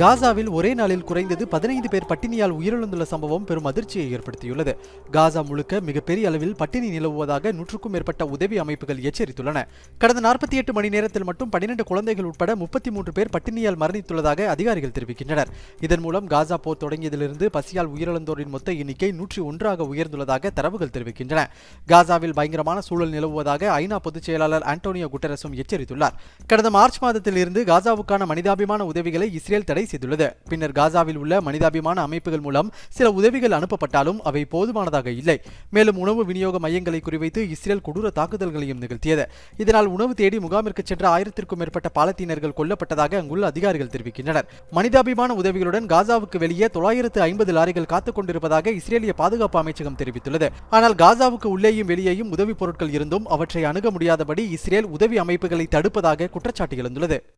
காசாவில் ஒரே நாளில் குறைந்தது பதினைந்து பேர் பட்டினியால் உயிரிழந்துள்ள சம்பவம் பெரும் அதிர்ச்சியை ஏற்படுத்தியுள்ளது. காசா முழுக்க மிகப்பெரிய அளவில் பட்டினி நிலவுவதாக நூற்றுக்கும் மேற்பட்ட உதவி அமைப்புகள் எச்சரித்துள்ளன. கடந்த நாற்பத்தி எட்டு மணி நேரத்தில் மட்டும் பன்னிரண்டு குழந்தைகள் உட்பட முப்பத்தி மூன்று பேர் பட்டினியால் மரணித்துள்ளதாக அதிகாரிகள் தெரிவிக்கின்றனர். இதன் மூலம் காசா போர் தொடங்கியதிலிருந்து பசியால் உயிரிழந்தோரின் மொத்த எண்ணிக்கை நூற்றி ஒன்றாக உயர்ந்துள்ளதாக தரவுகள் தெரிவிக்கின்றன. காசாவில் பயங்கரமான சூழல் நிலவுவதாக ஐநா பொதுச் செயலாளர் ஆண்டோனியோ குட்டரஸும் எச்சரித்துள்ளார். கடந்த மார்ச் மாதத்தில் இருந்து காசாவுக்கான மனிதாபிமான உதவிகளை இஸ்ரேல் தடை செய்துள்ளது. பின்னர் காசாவில் உள்ள மனிதாபிமான அமைப்புகள் மூலம் சில உதவிகள் அனுப்பப்பட்டாலும் அவை போதுமானதாக இல்லை. மேலும் உணவு விநியோக மையங்களை குறிவைத்து இஸ்ரேல் கொடூர தாக்குதல்களையும் நிகழ்த்தியது. இதனால் உணவு தேடி முகாமிற்கு சென்ற ஆயிரத்திற்கும் மேற்பட்ட பாலத்தீனர்கள் கொல்லப்பட்டதாக அங்குள்ள அதிகாரிகள் தெரிவிக்கின்றனர். மனிதாபிமான உதவிகளுடன் காசாவுக்கு வெளியே தொள்ளாயிரத்து ஐம்பது லாரிகள் காத்துக் கொண்டிருப்பதாக இஸ்ரேலிய பாதுகாப்பு அமைச்சகம் தெரிவித்துள்ளது. ஆனால் காசாவுக்கு உள்ளேயும் வெளியேயும் உதவிப் பொருட்கள் இருந்தும் அவற்றை அணுக முடியாதபடி இஸ்ரேல் உதவி அமைப்புகளை தடுப்பதாக குற்றச்சாட்டு எழுந்துள்ளது.